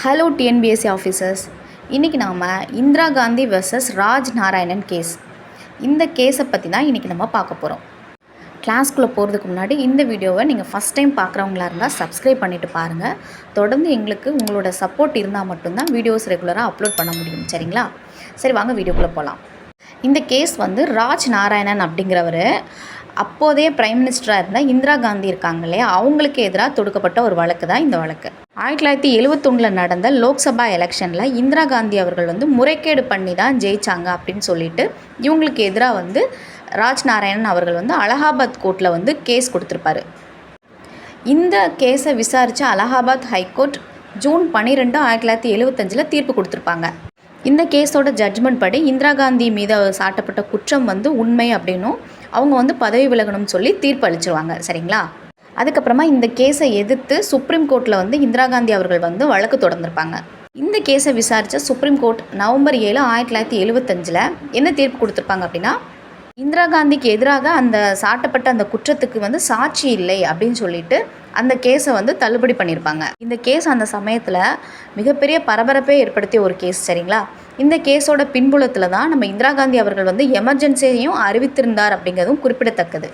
Hello TNPSC officers இன்றைக்கி நாம் Indira Gandhi versus Raj Narayanan case இந்த கேஸை பற்றி தான் இன்றைக்கி நம்ம பார்க்க போகிறோம் கிளாஸ்க்குள்ளே போகிறதுக்கு முன்னாடி இந்த வீடியோவை நீங்கள் ஃபஸ்ட் டைம் பார்க்குறவங்களா இருந்தால் சப்ஸ்கிரைப் பண்ணிவிட்டு பாருங்கள் தொடர்ந்து எங்களுக்கு உங்களோட சப்போர்ட் இருந்தால் மட்டும்தான் வீடியோஸ் ரெகுலராக அப்லோட் பண்ண முடியும். சரிங்களா? சரி வாங்க வீடியோக்குள்ளே போகலாம் இந்த கேஸ் வந்து ராஜ் நாராயணன் அப்படிங்கிறவர். அப்போதைய பிரைம் மினிஸ்டராக இருந்த இந்திரா காந்தி இருக்காங்க இல்லையா அவங்களுக்கு எதிராக தொடுக்கப்பட்ட ஒரு வழக்கு தான் இந்த வழக்கு. ஆயிரத்தி தொள்ளாயிரத்தி எழுபத்தொன்னில் நடந்த லோக்சபா எலெக்ஷனில் இந்திரா காந்தி அவர்கள் வந்து முறைகேடு பண்ணி தான் ஜெயிச்சாங்க அப்படின்னு சொல்லிட்டு இவங்களுக்கு எதிராக வந்து ராஜ் நாராயணன் அவர்கள் வந்து அலகாபாத் கோர்ட்டில் வந்து கேஸ் கொடுத்துருப்பாரு. இந்த கேஸை விசாரித்த அலகாபாத் ஹைகோர்ட் ஜூன் பன்னிரெண்டு ஆயிரத்தி தொள்ளாயிரத்தி எழுபத்தஞ்சில் தீர்ப்பு கொடுத்துருப்பாங்க. இந்த கேஸோட ஜட்ஜ்மெண்ட் படி இந்திரா காந்தி மீது சாட்டப்பட்ட குற்றம் வந்து உண்மை அப்படின்னும் அவங்க வந்து பதவி விலகணும்னு சொல்லி தீர்ப்பு அளிச்சிருவாங்க சரிங்களா? அதுக்கப்புறமா இந்த கேஸை எதிர்த்து சுப்ரீம் கோர்ட்டில் வந்து இந்திரா காந்தி அவர்கள் வந்து வழக்கு தொடர்ந்திருப்பாங்க. இந்த கேஸை விசாரித்த சுப்ரீம் கோர்ட் நவம்பர் ஏழு ஆயிரத்தி தொள்ளாயிரத்தி எழுபத்தஞ்சில் என்ன தீர்ப்பு கொடுத்துருப்பாங்க அப்படின்னா இந்திரா காந்திக்கு எதிராக அந்த சாட்டப்பட்ட அந்த குற்றத்துக்கு வந்து சாட்சி இல்லை அப்படின்னு சொல்லிட்டு அந்த கேஸை வந்து தள்ளுபடி பண்ணியிருப்பாங்க. இந்த கேஸ் அந்த சமயத்தில் மிகப்பெரிய பரபரப்பை ஏற்படுத்திய ஒரு கேஸ் சரிங்களா? இந்த கேஸோட பின்புலத்தில் தான் நம்ம இந்திரா காந்தி அவர்கள் வந்து எமர்ஜென்சியையும் அறிவித்திருந்தார் அப்படிங்கிறதும் குறிப்பிடத்தக்கது.